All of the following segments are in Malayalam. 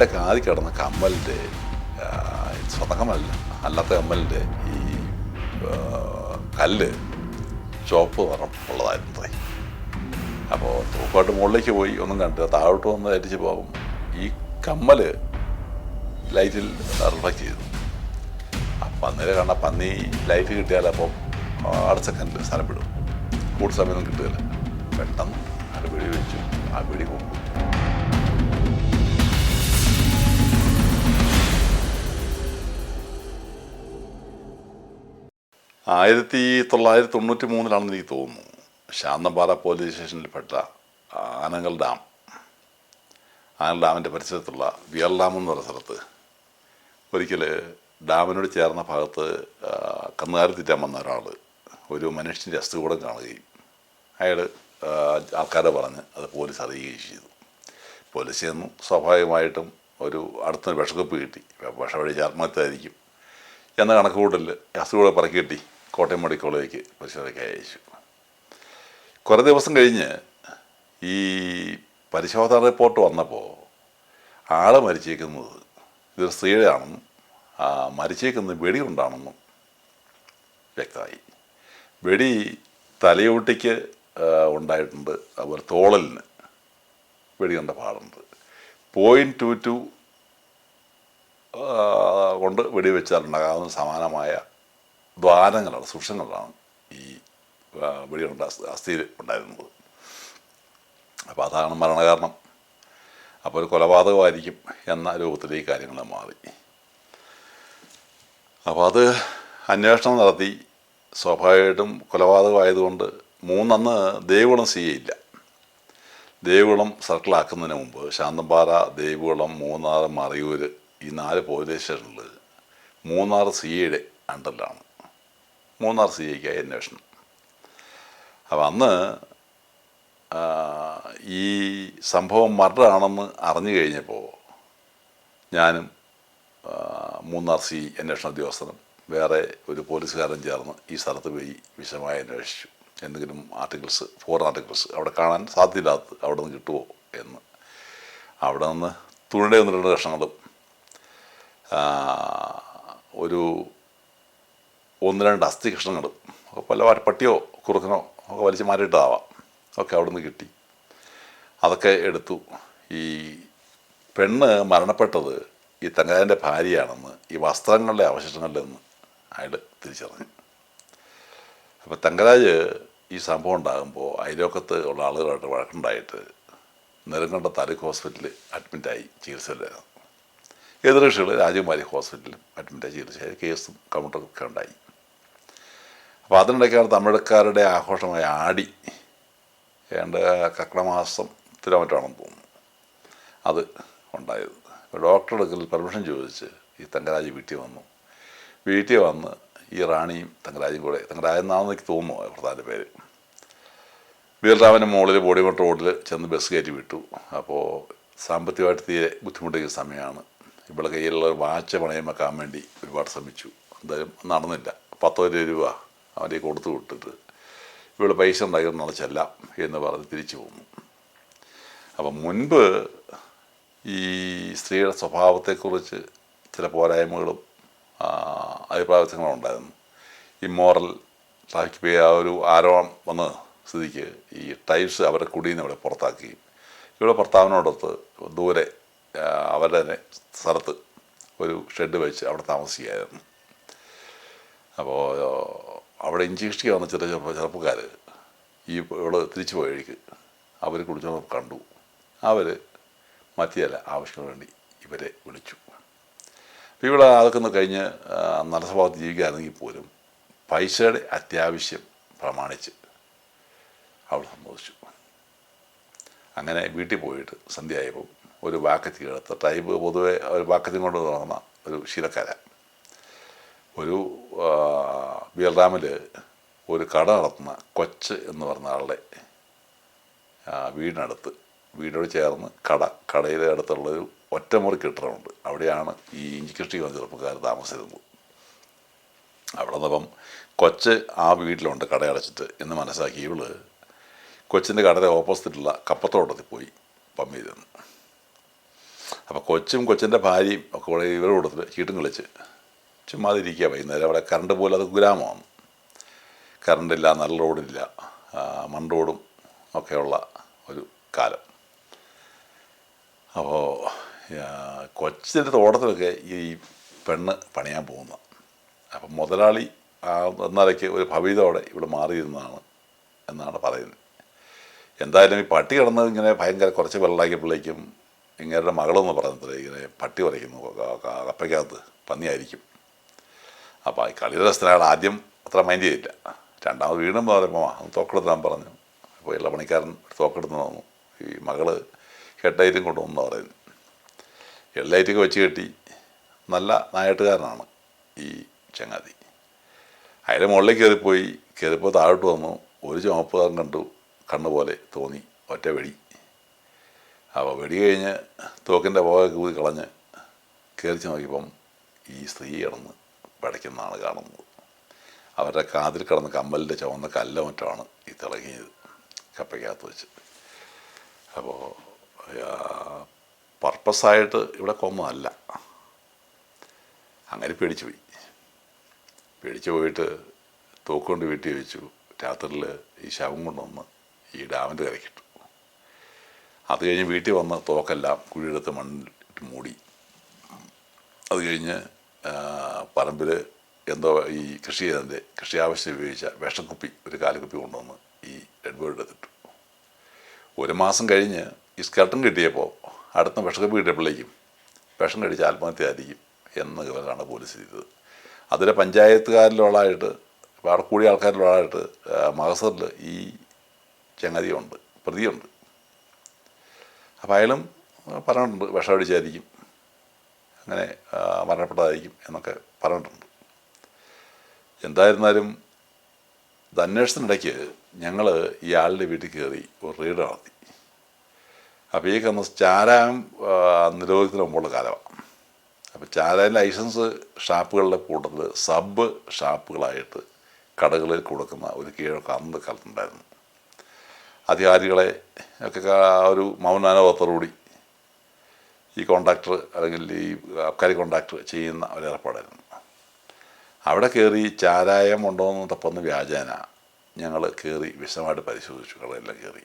എന്റെ കാതി കിടന്ന കമ്മലിന്റെ സ്വന്തം കമ്മലല്ല അല്ലാത്ത കമ്മലിന്റെ ഈ കല്ല് ചുവപ്പ് നിറം ഉള്ളതായിരുന്നു അപ്പോൾ തൂക്കോട്ട് മുകളിലേക്ക് പോയി ഒന്നും കണ്ടു താഴോട്ട് വന്ന് അരിച്ച് പോകും ഈ കമ്മൽ ലൈറ്റിൽ റിഫ്ലക്റ്റ് ചെയ്തു. അപ്പം അന്നേരം കാണാൻ പന്നി ലൈറ്റ് കിട്ടിയാൽ അപ്പം അടുത്ത സെക്കൻഡിൽ സ്ഥലം വിടും. കൂടുതൽ സമയമൊന്നും കിട്ടുകയില്ല. പെട്ടെന്ന് അത് വെടി വെച്ചു ആ വെടി കൊണ്ടു ആയിരത്തി തൊള്ളായിരത്തി തൊണ്ണൂറ്റി മൂന്നിലാണെന്ന് എനിക്ക് തോന്നുന്നു. ശാന്തമ്പാറ പോലീസ് സ്റ്റേഷനിൽപ്പെട്ട ആനങ്ങൾ ഡാം. ആനൽ ഡാമിന്റെ പരിസരത്തുള്ള വിയർ ഡാം എന്ന് പറയുന്ന സ്ഥലത്ത് ഒരിക്കൽ ഡാമിനോട് ചേർന്ന ഭാഗത്ത് കന്നുകാലി തീറ്റാൻ വന്ന ഒരാൾ ഒരു മനുഷ്യന്റെ അസ്ഥികൂടം കാണുകയും അയാൾ ആൾക്കാരെ പറഞ്ഞ് അത് പോലീസ് അറിയുകയും ചെയ്തു. പോലീസ് ചെന്നു. സ്വാഭാവികമായിട്ടും ഒരു അടുത്തൊരു വിഷക്കപ്പ് കിട്ടി. വിഷമഴിച്ച് ആത്മഹത്യ എന്ന കണക്കുകൂട്ടലിൽ അസുഖം പറക്കി കിട്ടി കോട്ടയം മെഡിക്കൽ കോളേജിലേക്ക് പരിശോധനയ്ക്ക് അയച്ചു. കുറേ ദിവസം കഴിഞ്ഞ് ഈ പരിശോധന റിപ്പോർട്ട് വന്നപ്പോൾ ആൾ മരിച്ചേക്കുന്നത് ഇതൊരു സ്ത്രീയുടെ ആണെന്നും മരിച്ചേക്കുന്നത് വെടി കൊണ്ടാണെന്നും വ്യക്തമായി. വെടി തലയോട്ടിക്ക് ഉണ്ടായിട്ടുണ്ട്. അതുപോലെ തോളലിന് വെടി കണ്ട പാടുണ്ട്. പോയിന്റ് ടു ടു കൊണ്ട് വെടിവെച്ചാലുണ്ടാകാവുന്ന സമാനമായ ദ്വാരങ്ങളാണ് സൂക്ഷ്മങ്ങളാണ് ഈ അസ്ഥ അസ്ഥിയിൽ ഉണ്ടായിരുന്നത്. അപ്പോൾ അതാണ് മരണകാരണം. അപ്പോൾ ഒരു കൊലപാതകമായിരിക്കും എന്ന രൂപത്തിൽ ഈ കാര്യങ്ങൾ മാറി. അപ്പോൾ അത് അന്വേഷണം നടത്തി. സ്വാഭാവികമായിട്ടും കൊലപാതകമായതുകൊണ്ട് മൂന്നന്ന് ദേവികുളം സി ഇല്ല. ദേവികുളം സർക്കിളാക്കുന്നതിന് മുമ്പ് ശാന്തമ്പാറ ദേവികുളം മൂന്നാർ മറയൂർ ഈ നാല് പോലീസ് സ്റ്റേഷനിൽ മൂന്നാർ സി ഐയുടെ അണ്ടറിലാണ്. മൂന്നാർ സി ഐക്കായി അന്വേഷണം. അപ്പം അന്ന് ഈ സംഭവം മർഡറാണെന്ന് അറിഞ്ഞു കഴിഞ്ഞപ്പോൾ ഞാനും മൂന്നാർ സി അന്വേഷണ ഉദ്യോഗസ്ഥനും വേറെ ഒരു പോലീസുകാരൻ ചേർന്ന് ഈ സ്ഥലത്ത് പോയി വിശദമായി അന്വേഷിച്ചു. എന്തെങ്കിലും ആർട്ടിക്കിൾസ് ഫോർ ആർട്ടിക്കിൾസ് അവിടെ കാണാൻ സാധ്യമില്ലാത്തത് അവിടെ നിന്ന് കിട്ടുമോ എന്ന്. അവിടെ നിന്ന് തുണിയുടെ ഒന്ന് രണ്ട് കഷ്ണങ്ങളും ഒരു ഒന്ന് രണ്ട് അസ്ഥി കഷ്ണങ്ങൾ പല പട്ടിയോ കുറുക്കനോ ഒക്കെ വലിച്ച് മാറിയിട്ടതാവാം ഒക്കെ അവിടെ നിന്ന് കിട്ടി. അതൊക്കെ എടുത്തു. ഈ പെണ്ണ് മരണപ്പെട്ടത് ഈ തങ്കരാജന്റെ ഭാര്യയാണെന്ന് ഈ വസ്ത്രങ്ങളുടെ അവശിഷ്ടങ്ങളിൽ നിന്ന് അയാൾ തിരിച്ചറിഞ്ഞു. അപ്പോൾ തങ്കരാജ് ഈ സംഭവം ഉണ്ടാകുമ്പോൾ അയലോക്കത്ത് ഉള്ള ആളുകളായിട്ട് വഴക്കുണ്ടായിട്ട് നെരുങ്കണ്ട താലൂക്ക് ഹോസ്പിറ്റലിൽ അഡ്മിറ്റായി ചികിത്സയിലായിരുന്നു. എതിർകക്ഷികൾ രാജകുമാരി ഹോസ്പിറ്റലിലും അഡ്മിറ്റായി ചികിത്സയായി കേസും കൗണ്ടറൊക്കെ ഉണ്ടായി. അപ്പോൾ അതിനിടയ്ക്കാണ് തമിഴക്കാരുടെ ആഘോഷമായ ആടി ഏണ്ട കർക്കിടമാസത്തിലോ മറ്റാണെന്ന് തോന്നുന്നു. അത് ഉണ്ടായത്. ഡോക്ടറുടെ അടുക്കൽ പെർമിഷൻ ചോദിച്ച് ഈ തങ്കരാജ് വീട്ടിൽ വന്നു. വീട്ടിൽ വന്ന് ഈ റാണിയും തങ്കരാജും കൂടെ തങ്കരാജ് എന്നാണെന്ന് എനിക്ക് തോന്നുന്നു പ്രധാന പേര്. വീർറാവിന്റെ മുകളിൽ ബോഡിമെട്ട് റോഡിൽ ചെന്ന് ബസ് കയറ്റി വിട്ടു. അപ്പോൾ സാമ്പത്തികമായിട്ട് തീരെ ബുദ്ധിമുട്ടിയ സമയമാണ്. ഇവിടെ കയ്യിലുള്ള വാച്ച് പണയം വെക്കാൻ വേണ്ടി ഒരുപാട് ശ്രമിച്ചു. എന്തായാലും നടന്നില്ല. പത്തോ ഇരുപത് രൂപ അവന്റെ കൊടുത്തു വിട്ടിട്ട് ഇവിടെ പൈസ ഉണ്ടായിരുന്നു നടച്ചല്ല ചെല്ലാം എന്ന് പറഞ്ഞ് തിരിച്ചു പോന്നു അപ്പം മുൻപ് ഈ സ്ത്രീയുടെ സ്വഭാവത്തെക്കുറിച്ച് ചില പോരായ്മകളും അഭിപ്രായ വ്യത്യാസങ്ങളും ഉണ്ടായിരുന്നു. ഇമ്മോറൽ ട്രാഫിക് പേ ആ ഒരു ആരോപണം വന്ന സ്ഥിതിക്ക് ഈ ടൈൽസ് അവരെ കുടിയിൽ നിന്ന് ഇവിടെ പുറത്താക്കി. ഇവിടെ ഭർത്താവിനോടൊത്ത് ദൂരെ അവരുടെ സ്ഥലത്ത് ഒരു ഷെഡ് വെച്ച് അവിടെ താമസിക്കുകയായിരുന്നു. അപ്പോൾ അവിടെ ഇഞ്ചിക്ഷിക്ക് വന്ന ചെറിയ ചെറുപ്പ ചെറുപ്പക്കാർ ഈ ഇവിടെ തിരിച്ചു പോയ വഴിക്ക് അവർ കുടിച്ചോണ്ട് കണ്ടു. അവർ മറ്റിയല്ല ആവശ്യത്തിന് വേണ്ടി ഇവരെ വിളിച്ചു. ഇവിടെ അതൊക്കെ ഒന്ന് കഴിഞ്ഞ് നല്ല സ്വഭാവത്തിൽ ജീവിക്കുകയാണെങ്കിൽ പോലും പൈസയുടെ അത്യാവശ്യം പ്രമാണിച്ച് അവൾ സമ്മതിച്ചു. അങ്ങനെ വീട്ടിൽ പോയിട്ട് സന്ധ്യയായപ്പോൾ ഒരു വാക്കത്തി എടുത്ത് ട്രൈബ് പൊതുവെ ഒരു വാക്കത്തി കൊണ്ട് തുടങ്ങുന്ന ഒരു ശീലക്കാര ഒരു ബിയൽറാമിൽ ഒരു കട നടത്തുന്ന കൊച്ച് എന്ന് പറഞ്ഞ ആളുടെ വീടിനടുത്ത് വീടോട് ചേർന്ന് കട കടയുടെ അടുത്തുള്ളൊരു ഒറ്റമുറി കെട്ടിടമുണ്ട്. അവിടെയാണ് ഈ ഇഞ്ചി കൃഷി വന്ന ചെറുപ്പക്കാർ താമസിച്ചിരുന്നത്. അവിടെ നിന്നപ്പം കൊച്ച് ആ വീട്ടിലുണ്ട് കടയടച്ചിട്ട് എന്ന് മനസ്സിലാക്കി ഇവൾ കൊച്ചിന്റെ കടയുടെ ഓപ്പോസിറ്റുള്ള കപ്പത്തോട്ടത്തിൽ പോയി പമ്പ ചെയ്തിരുന്നു. അപ്പോൾ കൊച്ചും കൊച്ചിന്റെ ഭാര്യയും ഒക്കെ കൂടെ ഇവരുടെ കൂട്ടത്തിൽ ചീട്ടും കളിച്ച്. ചുമ്മാതിരിക്കുക വൈകുന്നേരം. അവിടെ കറണ്ട് പോലും അത് ഗ്രാമമാണ് കറണ്ടില്ല നല്ല റോഡില്ല മൺറോഡും മൺ റോഡും ഒക്കെയുള്ള ഒരു കാലം. അപ്പോൾ കൊച്ചിന്റെ തോട്ടത്തിലൊക്കെ ഈ പെണ്ണ് പണിയാൻ പോകുന്ന. അപ്പം മുതലാളി ആ എന്നരയ്ക്ക് ഒരു ഭവിതോടെ ഇവിടെ മാറിയിരുന്നതാണ് എന്നാണ് പറയുന്നത്. എന്തായാലും ഈ പട്ടി കിടന്നത് ഇങ്ങനെ ഭയങ്കര കുറച്ച് വെള്ളമാക്കിയപ്പോഴേക്കും ഇങ്ങേരുടെ മകളെന്ന് പറഞ്ഞത് ഇങ്ങനെ പട്ടി വരയ്ക്കുന്നു. കപ്പയ്ക്കകത്ത് പന്നിയായിരിക്കും. അപ്പോൾ ഈ കളിയുടെ ആദ്യം അത്ര മൈൻഡ് ചെയ്തില്ല. രണ്ടാമത് വീണ്ടും പറയുമ്പോൾ തോക്കെടുത്താൻ പറഞ്ഞു. അപ്പോൾ ഉള്ള പണിക്കാരൻ തോക്കെടുത്ത് തന്നു ഈ മകൾ ഹെഡ്ലൈറ്റും കൊണ്ടുവന്നു പറയുന്നു. ഹെഡ്ലൈറ്റൊക്കെ വെച്ച് കെട്ടി നല്ല നായട്ടുകാരനാണ് ഈ ചങ്ങാതി. അതിന്റെ മുകളിൽ കയറിപ്പോയി. കയറിപ്പോൾ താഴോട്ട് വന്നു. ഒരു ചുമപ്പ് കണ്ടു. കണ്ണുപോലെ തോന്നി. ഒറ്റ വെടി. അപ്പോൾ വെടി കഴിഞ്ഞ് തോക്കിന്റെ പോകൊക്കെ കൂതി കളഞ്ഞ് കയറിച്ച് നോക്കിയപ്പം ഈ സ്ത്രീ കിടന്ന് പടയ്ക്കുന്നതാണ് കാണുന്നത് അവരുടെ കാതിൽ കിടന്ന കമ്മലിന്റെ ചുവന്ന കല്ല മറ്റാണ് ഈ തിളങ്ങിയത് കപ്പയ്ക്കകത്ത് വെച്ച്. അപ്പോൾ പർപ്പസായിട്ട് ഇവിടെ കൊന്നതല്ല. അങ്ങനെ പേടിച്ചു പോയി. പേടിച്ചു പോയിട്ട് തോക്കുകൊണ്ട് വീട്ടിൽ വെച്ചു. രാത്രിയിൽ ഈ ശവം കൊണ്ടുവന്ന് ഈ ഡാമിന്റെ കരക്കിട്ടു അത് കഴിഞ്ഞ് വീട്ടിൽ വന്ന തോക്കെല്ലാം കുഴിയെടുത്ത് മണ്ണിട്ട് മൂടി. അത് കഴിഞ്ഞ് പറമ്പിൽ എന്തോ ഈ കൃഷി ചെയ്തതിന്റെ കൃഷി ആവശ്യം ഉപയോഗിച്ച വിഷക്കുപ്പി ഒരു കാലുകുപ്പി കൊണ്ടുവന്ന് ഈ ഡെഡ് ബോഡി എടുത്തിട്ടു. ഒരു മാസം കഴിഞ്ഞ് ഈ സ്കർട്ടും കിട്ടിയപ്പോൾ അടുത്ത വിഷക്കുപ്പി കിട്ടിയപ്പോഴേക്കും വിഷം കടിച്ച് ആത്മഹത്യ ആയിരിക്കും എന്ന് ഇവരാണ് പോലീസ് ചെയ്തത്. അതിലെ പഞ്ചായത്തുകാരിലുള്ളതായിട്ട് അവിടെ കൂടിയ ആൾക്കാരിലുള്ളതായിട്ട് മഹസറിൽ ഈ ചങ്ങതിയുണ്ട് പ്രതിയുണ്ട്. അപ്പോൾ അയാളും പറഞ്ഞിട്ടുണ്ട് വിഷം അടിച്ചായിരിക്കും അങ്ങനെ മരണപ്പെട്ടതായിരിക്കും എന്നൊക്കെ പറഞ്ഞിട്ടുണ്ട്. എന്തായിരുന്നാലും ഇത് അന്വേഷണത്തിനിടയ്ക്ക് ഞങ്ങൾ ഇയാളുടെ വീട്ടിൽ കയറി ഒരു റെയ്ഡ് നടത്തി. അപ്പോൾ ഈ കന്ന് ചാരായം നിരോധത്തിന് മുമ്പുള്ള കാലമാണ്. അപ്പോൾ ചാരായം ലൈസൻസ് ഷാപ്പുകളുടെ കൂട്ടത്തിൽ സബ് ഷാപ്പുകളായിട്ട് കടകളിൽ കൊടുക്കുന്ന ഒരു കീഴൊക്കെ അന്ന് കാലത്തുണ്ടായിരുന്നു. അധികാരികളെ ഒക്കെ ഒരു മൗനാനുഭവത്തോടുകൂടി ഈ കോണ്ടാക്ടർ അല്ലെങ്കിൽ ഈ അബ്കാരി കോണ്ടാക്ടർ ചെയ്യുന്ന ഒരു ഏർപ്പാടായിരുന്നു. അവിടെ കയറി ചാരായം ഉണ്ടോ എന്ന് തപ്പുന്ന വ്യാജേന ഞങ്ങൾ കയറി വിശദമായിട്ട് പരിശോധിച്ചു കടയെല്ലാം കയറി.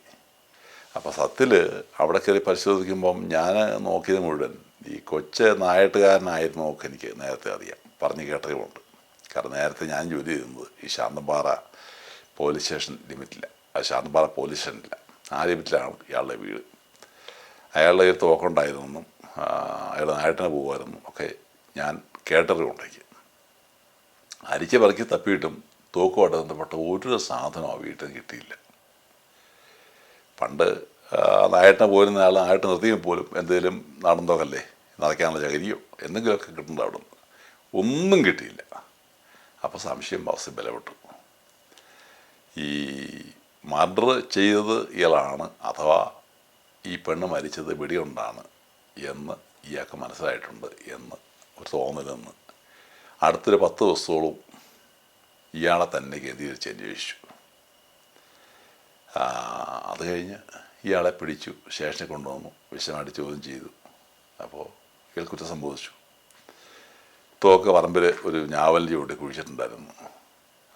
അപ്പോൾ സത്തിൽ അവിടെ കയറി പരിശോധിക്കുമ്പം ഞാൻ നോക്കിയത് മുഴുവൻ ഈ കൊച്ച് നായട്ടുകാരനായിരുന്നു ഒക്കെ എനിക്ക് നേരത്തെ അറിയാം. പറഞ്ഞു കേട്ടതുമുണ്ട് കാരണം നേരത്തെ ഞാൻ ജോലി ചെയ്യുന്നത് ഈ ശാന്തമ്പാറ പോലീസ് സ്റ്റേഷൻ ലിമിറ്റില്ല. ആ ശാന്തമ്പാറ പോലീസ് സ്റ്റേഷനില്ല. ആ വീട്ടിലാണ് ഇയാളുടെ വീട്. അയാളുടെ കയ്യിൽ തോക്കുണ്ടായിരുന്നെന്നും അയാൾ നായട്ടിനെ പോകുമായിരുന്നു. ഒക്കെ ഞാൻ കേട്ടറിവുണ്ടെങ്കിൽ അരിച്ച് പറക്കി തപ്പിയിട്ടും തോക്കുമായിട്ട് ബന്ധപ്പെട്ട ഒരു സാധനവും ആ വീട്ടിൽ കിട്ടിയില്ല. പണ്ട് നായട്ടിനെ പോരുന്ന ആൾ നായിട്ട് നിർത്തിയും പോലും എന്തെങ്കിലും നടന്നോ അല്ലേ നടക്കാനുള്ള ചകരിയോ എന്തെങ്കിലുമൊക്കെ കിട്ടുന്നുണ്ട് അവിടെ നിന്ന് ഒന്നും കിട്ടിയില്ല. അപ്പോൾ സംശയം ബസ് ബലപ്പെട്ടു. ഈ മർഡർ ചെയ്തത് ഇയാളാണ് അഥവാ ഈ പെണ്ണ് മരിച്ചത് വെടികൊണ്ടാണ് എന്ന് ഇയാൾക്ക് മനസ്സിലായിട്ടുണ്ട് എന്ന് ഒരു തോന്നലെന്ന്. അടുത്തൊരു പത്ത് ദിവസത്തോളം ഇയാളെ തന്നെ കേന്ദ്രീകരിച്ച് അന്വേഷിച്ചു. അത് കഴിഞ്ഞ് ഇയാളെ പിടിച്ചു സ്റ്റേഷനിൽ കൊണ്ടുവന്നു വിശദമായിട്ട് ചോദ്യം ചെയ്തു. അപ്പോൾ ഇയാൾ കുറ്റം സംഭവിച്ചു. തോക്ക് പറമ്പിൽ ഒരു ഞാവലിന്റെ ചുവട്ടി കുഴിച്ചിട്ടുണ്ടായിരുന്നു.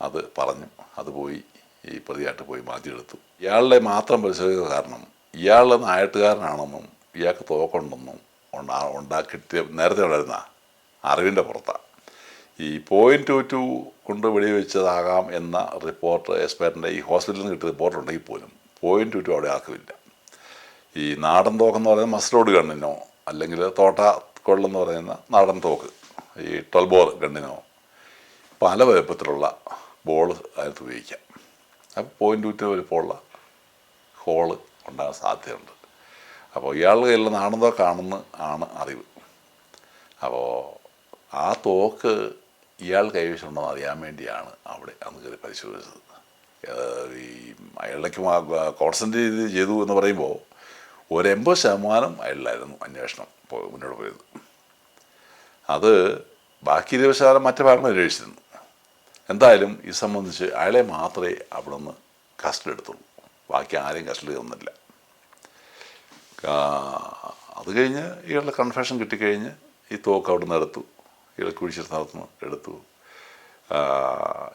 അത് പറഞ്ഞു അത് പോയി. ഈ പ്രതിയായിട്ട് പോയി മാറ്റിയെടുത്തു. ഇയാളുടെ മാത്രം പരിശോധിക്കുന്ന കാരണം ഇയാൾ നായട്ടുകാരനാണെന്നും ഇയാൾക്ക് തോക്കുണ്ടെന്നും ഉണ്ടാ നേരത്തെ ഉണ്ടായിരുന്ന അറിവിന്റെ പുറത്താണ് ഈ പോയിന്റ് ടു ടു കൊണ്ട് വെടിവെച്ചതാകാം എന്ന റിപ്പോർട്ട് എക്സ്പെയറിന്റെ ഈ ഹോസ്പിറ്റലിൽ നിന്ന് കിട്ടിയ റിപ്പോർട്ട് ഉണ്ടെങ്കിൽ പോലും പോയിന്റ് ടു ടു അവിടെ ആക്കുമില്ല ഈ നാടൻ തോക്കെന്ന് പറയുന്നത് മസ്റ്റോഡ് ഗണ്ണിനോ അല്ലെങ്കിൽ തോട്ട കൊള്ളെന്ന് പറയുന്ന നാടൻ തോക്ക് ഈ ട്വൽവ് ബോർ ഗണ്ണിനോ പല വലുപ്പത്തിലുള്ള ബോൾ അതിനകത്ത് ഉപയോഗിക്കാം. അപ്പോൾ പോയിന്റ് ടു വലുപ്പമുള്ള ഹോൾ ഉണ്ടാകാൻ സാധ്യതയുണ്ട്. അപ്പോൾ ഇയാളുടെ കയ്യിൽ നാടൻ കാണുന്ന ആണ് അറിവ്. അപ്പോൾ ആ തോക്ക് ഇയാൾ കൈവശമുണ്ടെന്ന് അറിയാൻ വേണ്ടിയാണ് അവിടെ അന്ന് കയറി പരിശോധിച്ചത്. ഈ അയാളിലേക്ക് കോൺസെൻട്രേറ്റ് ചെയ്തു എന്ന് പറയുമ്പോൾ ഒരു ശതമാനം അയാളിലായിരുന്നു അന്വേഷണം മുന്നോട്ട് പോയത്. അത് ബാക്കി ഇരുപത് ശതമാനം മറ്റു ഭാഗങ്ങൾ അന്വേഷിച്ചിരുന്നു. എന്തായാലും ഇത് സംബന്ധിച്ച് അയാളെ മാത്രമേ അവിടെ നിന്ന് കസ്റ്റഡി എടുത്തുള്ളൂ ബാക്കി ആരെയും കസ്റ്റഡി തന്നില്ല അത് കഴിഞ്ഞ് ഇയാളുടെ കൺഫെഷൻ കിട്ടിക്കഴിഞ്ഞ് ഈ തോക്ക് അവിടെ നിന്ന് എടുത്തു. ഇയാൾ കുഴിച്ചു നിന്ന് എടുത്തു.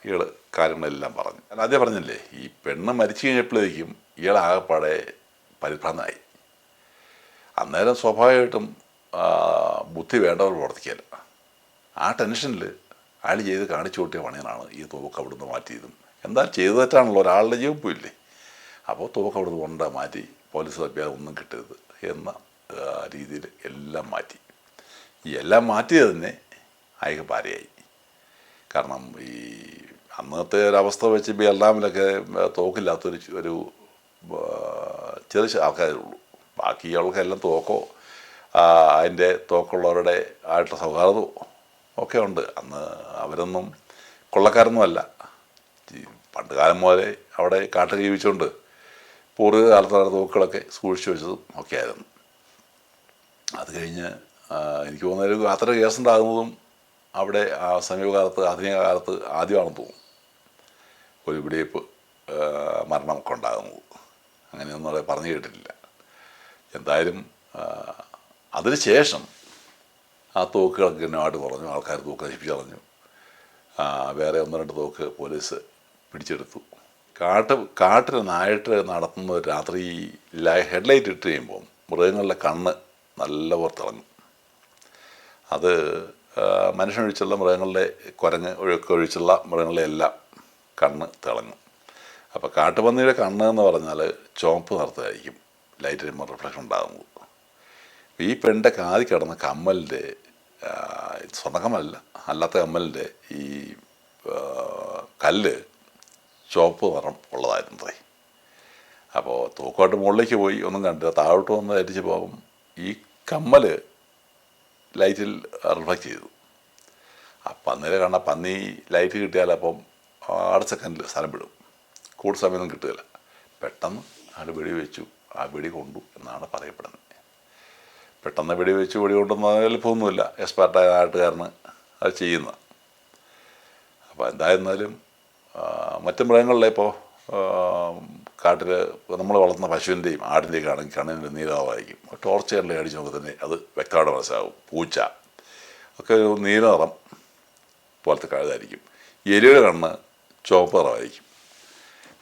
ഇയാൾ കാര്യങ്ങളെല്ലാം പറഞ്ഞു. ഞാൻ ആദ്യം പറഞ്ഞില്ലേ ഈ പെണ്ണ് മരിച്ചു കഴിഞ്ഞപ്പോഴേക്കും ഇയാൾ ആകെപ്പാടെ പരിഭ്രാന്തമായി അന്നേരം സ്വാഭാവികമായിട്ടും ബുദ്ധി വേണ്ടവർ പ്രവർത്തിക്കില്ല ആ ടെൻഷനിൽ അയാൾ ചെയ്ത് കാണിച്ചു കൂട്ടിയ പണിയാണ് ഈ തോക്ക് അവിടുന്ന് മാറ്റിയതും. എന്താ ചെയ്തു തെറ്റാണല്ലോ ഒരാളുടെ ജീവൻ പോയില്ലേ അപ്പോൾ തോക്ക് അവിടുന്ന് കൊണ്ട മാറ്റി പോലീസ് അഭ്യാസം ഒന്നും കിട്ടരുത് എന്ന രീതിയിൽ എല്ലാം മാറ്റി. ഈ എല്ലാം മാറ്റിയത് തന്നെ അയാൾക്ക് പാരയായി കാരണം ഈ അന്നത്തെ ഒരവസ്ഥ വെച്ച് ബിയർലാമിലൊക്കെ തോക്കില്ലാത്തൊരു ഒരു ചെറിയ ആൾക്കാരേ ഉള്ളൂ. ബാക്കി എല്ലാം തോക്കോ അതിന്റെ തോക്കുള്ളവരുടെ ആയിട്ടുള്ള സൗഹാർദ്ദവും ഒക്കെ ഉണ്ട് അന്ന് അവരൊന്നും കൊള്ളക്കാരൊന്നുമല്ല. അല്ല പണ്ട് കാലം മുതലേ അവിടെ കാട്ടിൽ ജീവിച്ചുകൊണ്ട് പൂർവ കാലത്താണ് തോക്കുകളൊക്കെ സൂക്ഷിച്ചു വെച്ചതും ഒക്കെ ആയിരുന്നു അത് കഴിഞ്ഞ് എനിക്ക് തോന്നുന്ന ഒരു കേസ് ഉണ്ടാകുന്നതും അവിടെ ആ സമീപകാലത്ത് ആധുനിക കാലത്ത് ആദ്യമാണെന്ന് തോന്നുന്നു. ഒരു വെടിവയ്പ്പ് മരണമൊക്കെ ഉണ്ടാകുന്നത്. അങ്ങനെയൊന്നും അവിടെ പറഞ്ഞു കേട്ടിട്ടില്ല. എന്തായാലും ആ, തോക്കുകളൊക്കെ ഗണ്യമായിട്ട് കുറഞ്ഞു ആൾക്കാർ തോക്ക് നശിപ്പിച്ച് കളഞ്ഞു വേറെ ഒന്ന് രണ്ട് തോക്ക് പോലീസ് പിടിച്ചെടുത്തു. കാട്ട് കാട്ടിൽ നായിട്ട് നടത്തുന്ന രാത്രി ലൈ- ഹെഡ്ലൈറ്റ് ഇട്ട് കഴിയുമ്പോൾ മൃഗങ്ങളുടെ കണ്ണ് നല്ല പുറത്തിറങ്ങും അത് മനുഷ്യനൊഴിച്ചുള്ള മൃഗങ്ങളുടെ കുരങ്ങ് ഒഴുക്ക് ഒഴിച്ചുള്ള മൃഗങ്ങളുടെ എല്ലാം കണ്ണ് തിളങ്ങും അപ്പോൾ കാട്ടുപന്നിയുടെ കണ്ണ് എന്ന് പറഞ്ഞാൽ ചുവപ്പ് നിറത്തായിരിക്കും ലൈറ്റ് റിഫ്ലക്ഷൻ ഉണ്ടാകുന്നത്. ഈ പെണ്ണിന്റെ കാതി കിടന്ന കമ്മലിന്റെ സ്വന്തം കമ്മലല്ല അല്ലാത്ത കമ്മലിന്റെ ഈ കല്ല് ചുവപ്പ് നിറം ഉള്ളതായിരുന്നതേ അപ്പോൾ തൂക്കോട്ട് മുകളിലേക്ക് പോയി ഒന്നും കണ്ടില്ല. താഴോട്ട് വന്ന് അരിച്ച് പോകും ഈ കമ്മൽ ലൈറ്റിൽ റിഫ്ലക്റ്റ് ചെയ്തു. ആ അന്നേരം കാണാൻ പന്നി ലൈറ്റ് കിട്ടിയാൽ അപ്പം ആറ് സെക്കൻഡിൽ സ്ഥലം വിടും. കൂടുതൽ സമയമൊന്നും കിട്ടുകയില്ല. പെട്ടെന്ന് ആൾ വെടി വെച്ചു ആ വെടി കൊണ്ടു എന്നാണ് പറയപ്പെടുന്നത്. പെട്ടെന്ന് വെടി വെച്ച് വെടി കൊണ്ടുവന്ന എളുപ്പമൊന്നുമില്ല എക്സ്പെർട്ടായ നാട്ടുകാരന് അത് ചെയ്യുന്ന. അപ്പോൾ എന്തായിരുന്നാലും മറ്റു മൃഗങ്ങളിലെ ഇപ്പോൾ കാട്ടിൽ നമ്മൾ വളർത്തുന്ന പശുവിന്റെയും ആടിന്റെയും ആണെങ്കിൽ കണ്ണിന്റെ നീലമായിരിക്കും ടോർച്ച് കണ്ണിൽ അടിച്ച് നോക്കി തന്നെ അത് വ്യക്തമായിട്ട് മനസ്സിലാവും. പൂച്ച ഒക്കെ ഒരു നീല നിറം പോലത്തെ കഴുതായിരിക്കും. എലിയുടെ കണ്ണ് ചുവപ്പ് നിറമായിരിക്കും.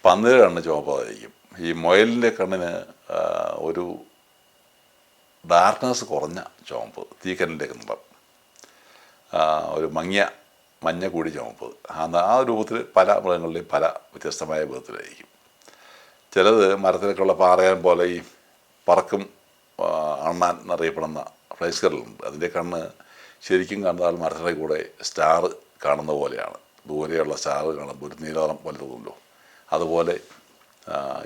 പന്നിയുടെ കണ്ണ് ചുവപ്പ് നിറമായിരിക്കും. ഈ മൊയലിന്റെ കണ്ണിന് ഒരു ഡാർക്ക്നെസ് കുറഞ്ഞ ചുവപ്പ് തീക്കനലിന്റെ നിറം ഒരു മങ്ങിയ മഞ്ഞ കൂടി ചുവപ്പ്. ആ രൂപത്തിൽ പല മൃഗങ്ങളുടെയും പല വ്യത്യസ്തമായ വിധത്തിലായിരിക്കും. ചിലത് മരത്തിലേക്കുള്ള പാറയാൻ പോലെ ഈ പറക്കും അണ്ണാൻ എന്നറിയപ്പെടുന്ന ഫ്ലൈസ്കറിലുണ്ട് അതിന്റെ കണ്ണ് ശരിക്കും കണ്ടാൽ മരത്തിന്റെ കൂടെ സ്റ്റാർ കാണുന്ന പോലെയാണ്. ദൂരെയുള്ള സ്റ്റാർ കാണുമ്പോൾ ഒരു നീലനിറം പോലെ തോന്നുമല്ലോ അതുപോലെ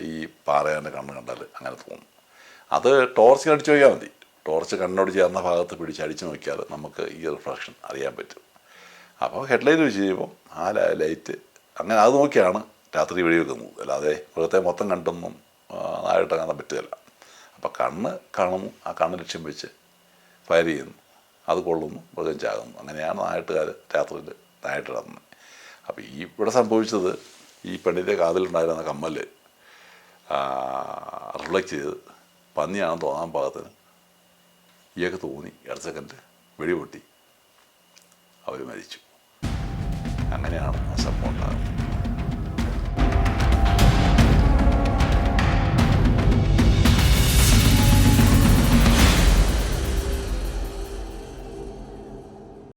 ഈ പാറയാന്റെ കണ്ണ് കണ്ടാൽ അങ്ങനെ തോന്നും. അത് ടോർച്ച് അടിച്ചു നോക്കിയാൽ മതി. ടോർച്ച് കണ്ണോട് ചേർന്ന ഭാഗത്ത് പിടിച്ച് അടിച്ചു നോക്കിയാൽ നമുക്ക് ഈ റിഫ്ലക്ഷൻ അറിയാൻ പറ്റും. അപ്പോൾ ഹെഡ്ലൈറ്റ് വെച്ച് കഴിയുമ്പോൾ ആ ലൈറ്റ് അങ്ങനെ അത് നോക്കിയാണ് രാത്രി വെടിവെക്കുന്നത് അല്ലാതെ മൃഗത്തെ മൊത്തം കണ്ടൊന്നും നായിട്ട് കാണാൻ പറ്റുകയില്ല. അപ്പോൾ കണ്ണ് കാണുന്നു ആ കണ്ണ് ലക്ഷ്യം വെച്ച് ഫയർ ചെയ്യുന്നു. അത് കൊള്ളുന്നു മൃഗം ചാകുന്നു അങ്ങനെയാണ് നായിട്ടുകാർ രാത്രിയിൽ നായിട്ടിടുന്നത് അപ്പോൾ ഈ ഇവിടെ സംഭവിച്ചത് ഈ പെണ്ണിന്റെ കാതിലുണ്ടായിരുന്ന കമ്മൽ റിഫ്ലക്റ്റ് ചെയ്ത് പന്നിയാണെന്ന് തോന്നാൻ പാകത്തിന്. ഇയൊക്കെ തോന്നി ഇട സെക്കൻഡ് വെടിപൊട്ടി. അവർ മരിച്ചു. അങ്ങനെയാണ് ആ സംഭവം ഉണ്ടാകുന്നത്.